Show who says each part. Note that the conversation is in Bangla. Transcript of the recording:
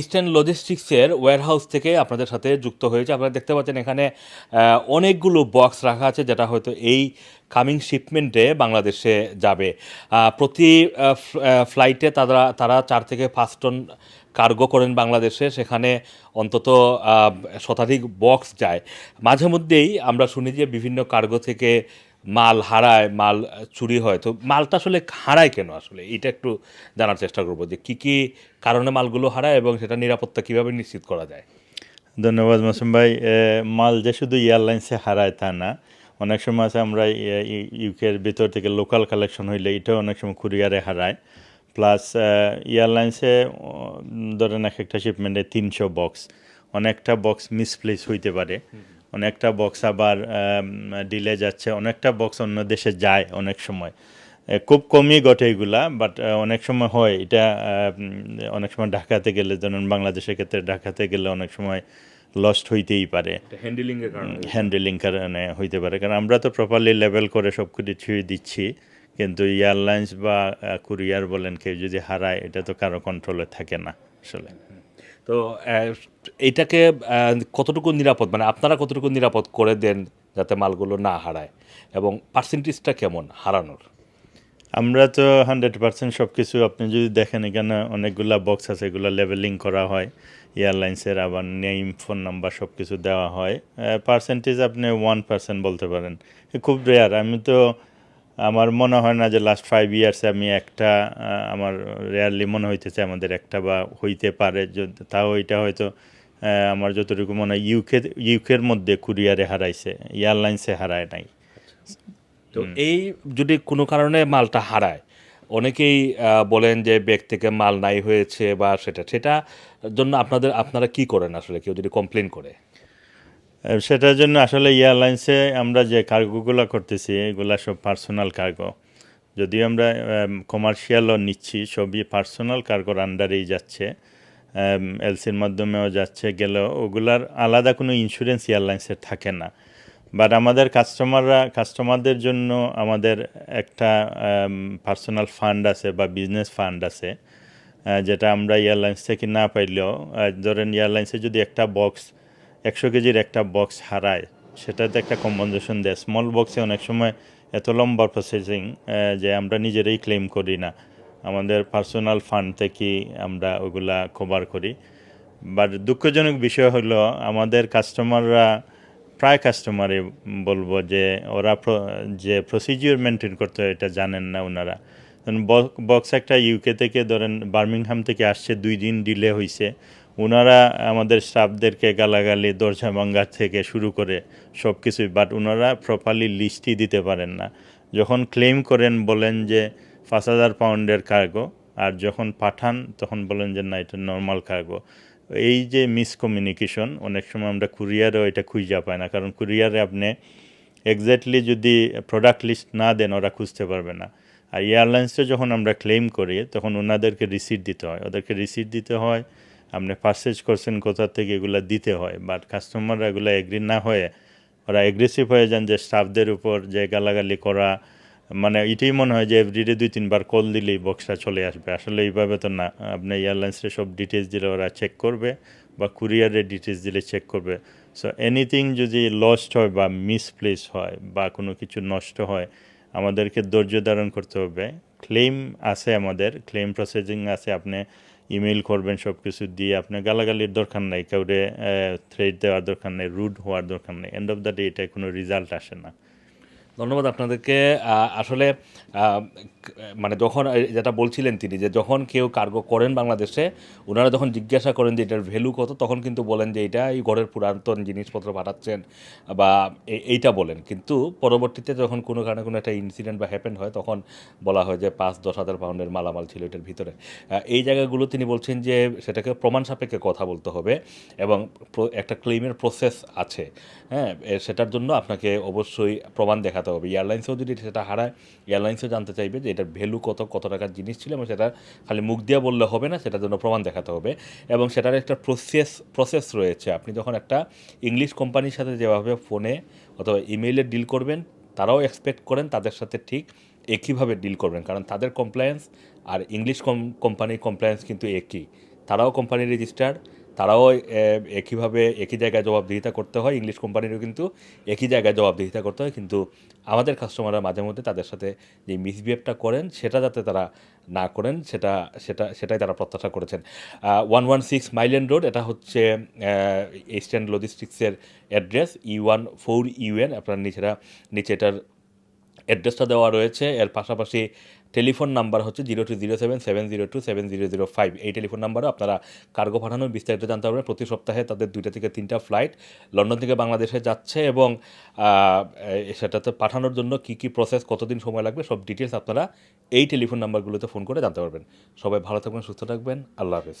Speaker 1: ইস্টার্ন লজিস্টিক্সের ওয়্যারহাউস থেকে আপনাদের সাথে যুক্ত হয়েছে। আপনারা দেখতে পাচ্ছেন এখানে অনেকগুলো বক্স রাখা আছে, যেটা হয়তো এই কামিং শিপমেন্টে বাংলাদেশে যাবে। প্রতি ফ্লাইটে তারা তারা চার থেকে পাঁচ টন কার্গো করেন বাংলাদেশে। সেখানে অন্তত শতাধিক বক্স যায়। মাঝে মধ্যেই আমরা শুনি যে বিভিন্ন কার্গো থেকে মাল হারায় মাল চুরি হয়। তো মালটা আসলে হারায় কেন? আসলে এটা একটু জানার চেষ্টা করব যে কী কী কারণে মালগুলো হারায় এবং সেটা নিরাপত্তা কীভাবে নিশ্চিত করা যায়?
Speaker 2: ধন্যবাদ মাসুম ভাই। মাল যে শুধু এয়ারলাইন্সে হারায় তা না অনেক সময় আছে আমরা ইউকের ভিতর থেকে লোকাল কালেকশন হইলে এটাও অনেক সময় কুরিয়ারে হারায়। প্লাস এয়ারলাইন্সে ধরেন এক একটা শিপমেন্টে তিনশো বক্স অনেকটা বক্স মিসপ্লেস হইতে পারে। অনেকটা বক্স আবার ডিলে যাচ্ছে অনেকটা বক্স অন্য দেশে যায় অনেক সময়। খুব কমই ঘটে এগুলা বাট অনেক সময় হয়। এটা অনেক সময় ঢাকাতে গেলে ধরুন বাংলাদেশের ক্ষেত্রে ঢাকাতে গেলে অনেক সময় লস্ট হইতেই পারে।
Speaker 1: হ্যান্ডেলিংয়ের কারণে
Speaker 2: হ্যান্ডেলিং কারণে হইতে পারে। কারণ আমরা তো প্রপারলি লেভেল করে সব কিছুই দিচ্ছি কিন্তু এয়ারলাইন্স বা কুরিয়ার বলেন কেউ যদি হারায় এটা তো কারও কন্ট্রোলে থাকে না আসলে।
Speaker 1: তো আহ, এইটাকে কতটুকু নিরাপদ মানে আপনারা কতটুকু নিরাপদ করে দেন যাতে মালগুলো না হারায়? এবং পার্সেন্টেজটা কেমন হারানোর?
Speaker 2: আমরা তো হান্ড্রেড পার্সেন্ট সব কিছু আপনি যদি দেখেন এখানে অনেকগুলা বক্স আছে এগুলো লেভেলিং করা হয়। এয়ারলাইন্সের আবার নেম ফোন নাম্বার সব কিছু দেওয়া হয়। পার্সেন্টেজ আপনি ওয়ান পার্সেন্ট বলতে পারেন। খুব রেয়ার আমি তো আমার মনে হয় না যে লাস্ট ফাইভ ইয়ার্সে আমি একটা আমার রেয়ারলি মনে হইতেছে আমাদের একটা বা হইতে পারে। তাও এটা হয়তো আমার যতটুকু মনে হয় ইউকে ইউকের মধ্যে কুরিয়ারে হারাইছে এয়ারলাইন্সে হারায় নাই।
Speaker 1: তো এই যদি কোনো কারণে মালটা হারায় অনেকেই বলেন যে ব্যাগ থেকে মাল নাই হয়েছে বা সেটা সেটা জন্য আপনাদের আপনারা কি করেন আসলে? কেউ যদি কমপ্লেন করে।
Speaker 2: সেটার জন্য আসলে এয়ারলাইন্সে আমরা যে কার্গোগুলো করতেছি, এগুলা সব পার্সোনাল কার্গো যদিও আমরা কমার্শিয়ালও নিচ্ছি, সবই পার্সোনাল কার্গোর আন্ডারেই যাচ্ছে। এলসির মাধ্যমেও যাচ্ছে, গেলেও ওগুলার আলাদা কোনো ইন্স্যুরেন্স এয়ারলাইন্সের থাকে না। বাট আমাদের কাস্টমাররা কাস্টমারদের জন্য আমাদের একটা পার্সোনাল ফান্ড আছে বা বিজনেস ফান্ড আছে যেটা আমরা এয়ারলাইন্স থেকে না পাইলেও ধরেন এয়ারলাইন্সে যদি একটা বক্স একশো কেজির একটা বক্স হারায়। সেটাতে একটা কম্পনজেশন দেয়। স্মল বক্সে অনেক সময় এত লম্বা প্রসেসিং যে আমরা নিজেরাই ক্লেম করি না। আমাদের পার্সোনাল ফান্ড থেকে আমরা ওগুলা কভার করি। বাট দুঃখজনক বিষয় হলো, আমাদের কাস্টমাররা প্রায় কাস্টমারে বলব যে, ওরা যে প্রসিজিওর মেনটেন করতে হয়, এটা জানেন না ওনারা। বক্স একটা ইউকে থেকে ধরেন বার্মিংহাম থেকে আসছে, দুই দিন ডিলে হয়েছে ওনারা আমাদের স্টাফদেরকে গালাগালি দরজা ভাঙ্গার থেকে শুরু করে সব কিছুই বাট ওনারা প্রপারলি লিস্টই দিতে পারেন না। যখন ক্লেম করেন, বলেন যে পাঁচ হাজার পাউন্ডের কার্গো আর যখন পাঠান, তখন বলেন যে না, এটা নর্মাল কার্গো এই যে মিসকমিউনিকেশন অনেক সময় আমরা কুরিয়ারেও এটা খুঁজে পাই না, কারণ কুরিয়ারে আপনি এক্স্যাক্টলি যদি প্রোডাক্ট লিস্ট না দেন, ওরা খুঁজতে পারবে না। আর এয়ারলাইন্সে যখন আমরা ক্লেম করি, তখন ওনাদেরকে রিসিট দিতে হয়। ওদেরকে রিসিট দিতে হয় আপনি পারচেজ করছেন কোথা থেকে এগুলো দিতে হয় বাট কাস্টমাররা এগুলো এগ্রি না হয়ে, ওরা এগ্রেসিভ হয়ে যান যে স্টাফদের উপর যে গালাগালি করা মানে এটাই মনে হয় যে এভরিডে দুই, তিনবার কল দিলেই বক্সটা চলে আসবে। আসলে এইভাবে তো না, আপনি এয়ারলাইন্সের সব ডিটেলস দিলে ওরা চেক করবে, বা কুরিয়ারের ডিটেলস দিলে চেক করবে। সো এনিথিং যদি লস্ট হয় বা মিসপ্লেস হয়, বা কোনো কিছু নষ্ট হয়, আমাদেরকে ধৈর্য ধারণ করতে হবে। ক্লেম আছে আমাদের ক্লেম প্রসেসিং আছে, আপনি ইমেল করবেন সব কিছু দিয়ে আপনার গালাগালির দরকার নাই, কাউরে থ্রেড দেওয়ার দরকার নেই রুড হওয়ার দরকার নেই। এন্ড অফ দ্য ডে এটা কোনো রেজাল্ট আসে না।
Speaker 1: ধন্যবাদ আপনাদেরকে। আসলে মানে যখন যেটা বলছিলেন তিনি যে যখন কেউ কার্গো করেন বাংলাদেশে ওনারা যখন জিজ্ঞাসা করেন যে এটার ভ্যালু কত, তখন কিন্তু বলেন যে এটা এই ঘরের পুরাতন জিনিসপত্র পাঠাচ্ছেন বা এইটা বলেন। কিন্তু পরবর্তীতে যখন কোনো কারণে কোনো একটা ইনসিডেন্ট বা হ্যাপেন হয়, তখন বলা হয় যে পাঁচ, দশ হাজার পাউন্ডের মালামাল ছিল এটার ভিতরে। এই জায়গাগুলো তিনি বলছেন যে সেটাকে প্রমাণ সাপেক্ষে কথা বলতে হবে এবং একটা ক্লেমের প্রসেস আছে। হ্যাঁ সেটার জন্য আপনাকে অবশ্যই প্রমাণ দেখাতে হবে। এয়ারলাইন্সেও যদি সেটা হারায়, এয়ারলাইন্সও জানতে চাইবে যে এটার ভ্যালু কত কত টাকার জিনিস ছিল এবং সেটা খালি মুখ দিয়ে বললে হবে না, সেটার জন্য প্রমাণ দেখাতে হবে। এবং সেটার একটা প্রসেস প্রসেস রয়েছে। আপনি যখন একটা ইংলিশ কোম্পানির সাথে যেভাবে ফোনে অথবা ইমেইলে ডিল করবেন, তারাও এক্সপেক্ট করেন তাদের সাথে ঠিক একইভাবে ডিল করবেন। কারণ তাদের কমপ্লায়েন্স আর ইংলিশ কোম্পানির কমপ্লায়েন্স কিন্তু একই। তারাও কোম্পানি রেজিস্টার তারাও একইভাবে একই জায়গায় জবাবদিহিতা করতে হয়, ইংলিশ কোম্পানিরও কিন্তু একই জায়গায় জবাবদিহিতা করতে হয়, কিন্তু আমাদের কাস্টমাররা মাঝে মধ্যে তাদের সাথে যে মিসবিহেভটা করেন, সেটা যাতে তারা না করেন, সেটা সেটা, সেটাই তারা প্রত্যাশা করেছেন। One one six Mile End road এটা হচ্ছে eastern লজিস্টিক্সের address E one four UN আপনার নিচেরা নিচে এটার অ্যাড্রেসটা দেওয়া রয়েছে। এর পাশাপাশি টেলিফোন নাম্বার হচ্ছে zero two zero seven seven zero two, seven zero zero five. এই টেলিফোন নাম্বারও আপনারা কার্গো পাঠানোর বিস্তারিত জানতে পারবেন। প্রতি সপ্তাহে তাদের দুইটা থেকে তিনটা ফ্লাইট লন্ডন থেকে বাংলাদেশে যাচ্ছে এবং সেটাতে পাঠানোর জন্য কী কী প্রসেস, কতদিন সময় লাগবে, সব ডিটেলস আপনারা এই টেলিফোন নাম্বারগুলোতে ফোন করে জানতে পারবেন। সবাই ভালো থাকবেন, সুস্থ থাকবেন। আল্লাহ হাফেজ।